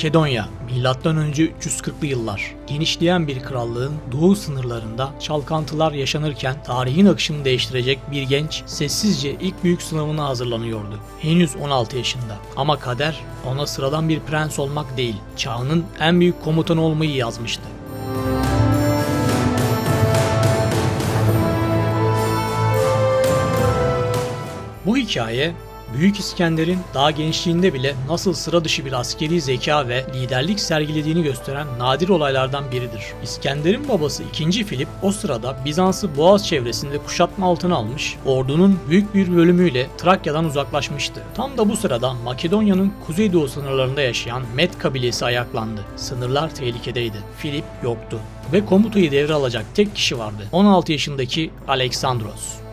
Makedonya, M.Ö. 340'lı yıllar. Genişleyen bir krallığın doğu sınırlarında çalkantılar yaşanırken tarihin akışını değiştirecek bir genç sessizce ilk büyük sınavına hazırlanıyordu. Henüz 16 yaşında. Ama kader ona sıradan bir prens olmak değil, çağının en büyük komutanı olmayı yazmıştı. Bu hikaye Büyük İskender'in daha gençliğinde bile nasıl sıra dışı bir askeri zeka ve liderlik sergilediğini gösteren nadir olaylardan biridir. İskender'in babası 2. Filip o sırada Bizans'ı Boğaz çevresinde kuşatma altına almış, ordunun büyük bir bölümüyle Trakya'dan uzaklaşmıştı. Tam da bu sırada Makedonya'nın kuzeydoğu sınırlarında yaşayan Met kabilesi ayaklandı. Sınırlar tehlikedeydi. Filip yoktu ve komutayı devralacak tek kişi vardı. 16 yaşındaki Aleksandros.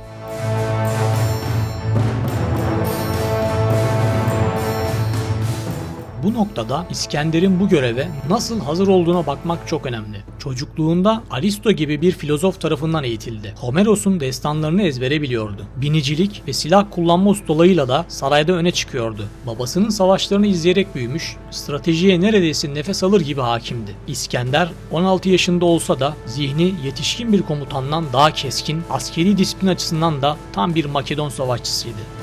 Noktada İskender'in bu göreve nasıl hazır olduğuna bakmak çok önemli. Çocukluğunda Aristo gibi bir filozof tarafından eğitildi. Homeros'un destanlarını ezbere biliyordu. Binicilik ve silah kullanma ustalarıyla da sarayda öne çıkıyordu. Babasının savaşlarını izleyerek büyümüş, stratejiye neredeyse nefes alır gibi hakimdi. İskender 16 yaşında olsa da zihni yetişkin bir komutandan daha keskin, askeri disiplin açısından da tam bir Makedon savaşçısıydı.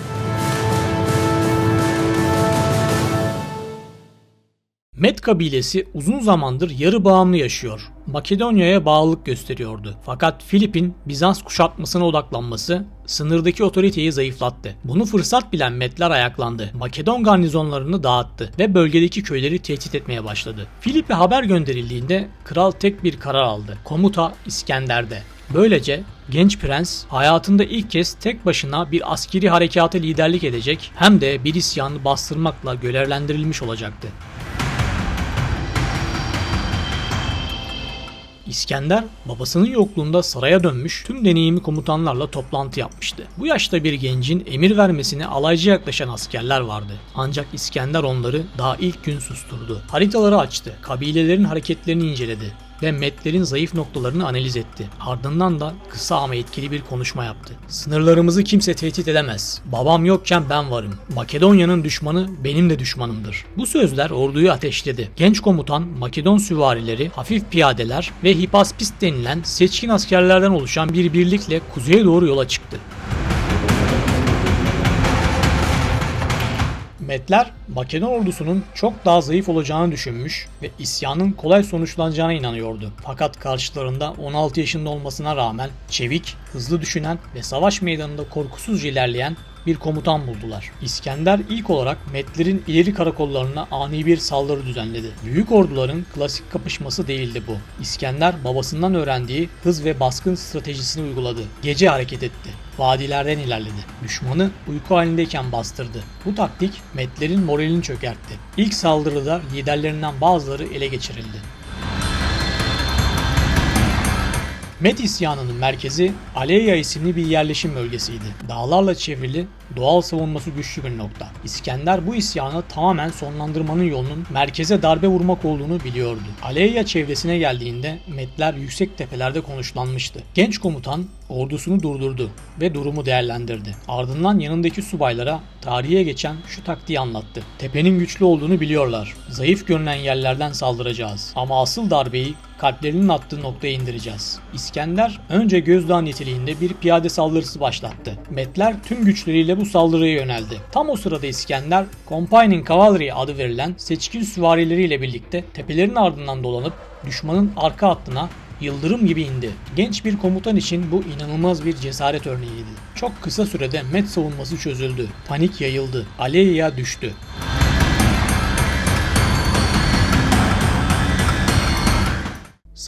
Met kabilesi uzun zamandır yarı bağımlı yaşıyor. Makedonya'ya bağlılık gösteriyordu. Fakat Filip'in Bizans kuşatmasına odaklanması sınırdaki otoriteyi zayıflattı. Bunu fırsat bilen Metler ayaklandı. Makedon garnizonlarını dağıttı ve bölgedeki köyleri tehdit etmeye başladı. Filip'e haber gönderildiğinde kral tek bir karar aldı. Komuta İskender'de. Böylece genç prens hayatında ilk kez tek başına bir askeri harekata liderlik edecek hem de bir isyanı bastırmakla görevlendirilmiş olacaktı. İskender babasının yokluğunda saraya dönmüş tüm deneyimi komutanlarla toplantı yapmıştı. Bu yaşta bir gencin emir vermesine alaycı yaklaşan askerler vardı. Ancak İskender onları daha ilk gün susturdu. Haritaları açtı, kabilelerin hareketlerini inceledi ve metlerin zayıf noktalarını analiz etti. Ardından da kısa ama etkili bir konuşma yaptı. Sınırlarımızı kimse tehdit edemez. Babam yokken ben varım. Makedonya'nın düşmanı benim de düşmanımdır. Bu sözler orduyu ateşledi. Genç komutan Makedon süvarileri, hafif piyadeler ve hipaspist denilen seçkin askerlerden oluşan bir birlikle kuzeye doğru yola çıktı. Metler Makedon ordusunun çok daha zayıf olacağını düşünmüş ve isyanın kolay sonuçlanacağına inanıyordu. Fakat karşılarında 16 yaşında olmasına rağmen çevik, hızlı düşünen ve savaş meydanında korkusuzca ilerleyen bir komutan buldular. İskender ilk olarak Metlerin ileri karakollarına ani bir saldırı düzenledi. Büyük orduların klasik kapışması değildi bu. İskender babasından öğrendiği hız ve baskın stratejisini uyguladı. Gece hareket etti. Vadilerden ilerledi. Düşmanı uyku halindeyken bastırdı. Bu taktik Metlerin moralini çökertti. İlk saldırıda liderlerinden bazıları ele geçirildi. Met isyanının merkezi Aleya isimli bir yerleşim bölgesiydi. Dağlarla çevrili, doğal savunması güçlü bir nokta. İskender bu isyanı tamamen sonlandırmanın yolunun merkeze darbe vurmak olduğunu biliyordu. Aleya çevresine geldiğinde Metler yüksek tepelerde konuşlanmıştı. Genç komutan ordusunu durdurdu ve durumu değerlendirdi. Ardından yanındaki subaylara tarihe geçen şu taktiği anlattı. Tepenin güçlü olduğunu biliyorlar. Zayıf görünen yerlerden saldıracağız. Ama asıl darbeyi kalplerinin attığı noktaya indireceğiz. İskender önce gözdağı niteliğinde bir piyade saldırısı başlattı. Metler tüm güçleriyle bu saldırıya yöneldi. Tam o sırada İskender, Compagning Cavalry adı verilen seçkin süvarileriyle birlikte tepelerin ardından dolanıp düşmanın arka hattına yıldırım gibi indi. Genç bir komutan için bu inanılmaz bir cesaret örneğiydi. Çok kısa sürede Met savunması çözüldü. Panik yayıldı. Aleya düştü.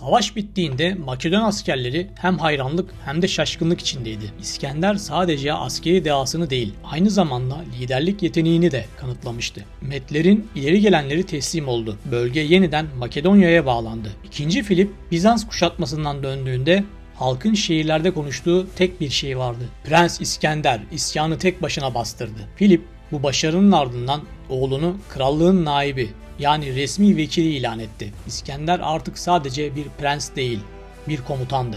Savaş bittiğinde Makedon askerleri hem hayranlık hem de şaşkınlık içindeydi. İskender sadece askeri dehasını değil, aynı zamanda liderlik yeteneğini de kanıtlamıştı. Metlerin ileri gelenleri teslim oldu. Bölge yeniden Makedonya'ya bağlandı. İkinci Filip Bizans kuşatmasından döndüğünde halkın şehirlerde konuştuğu tek bir şey vardı. Prens İskender isyanı tek başına bastırdı. Filip bu başarının ardından oğlunu krallığın naibi yani resmi vekili ilan etti. İskender artık sadece bir prens değil, bir komutandı.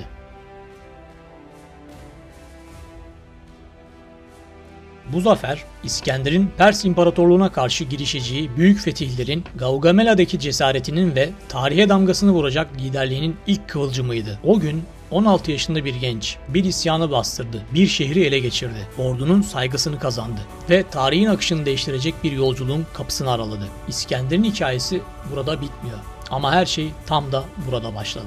Bu zafer İskender'in Pers İmparatorluğu'na karşı girişeceği büyük fetihlerin Gaugamela'daki cesaretinin ve tarihe damgasını vuracak liderliğinin ilk kıvılcımıydı. O gün 16 yaşında bir genç bir isyanı bastırdı, bir şehri ele geçirdi, ordunun saygısını kazandı ve tarihin akışını değiştirecek bir yolculuğun kapısını araladı. İskender'in hikayesi burada bitmiyor ama her şey tam da burada başladı.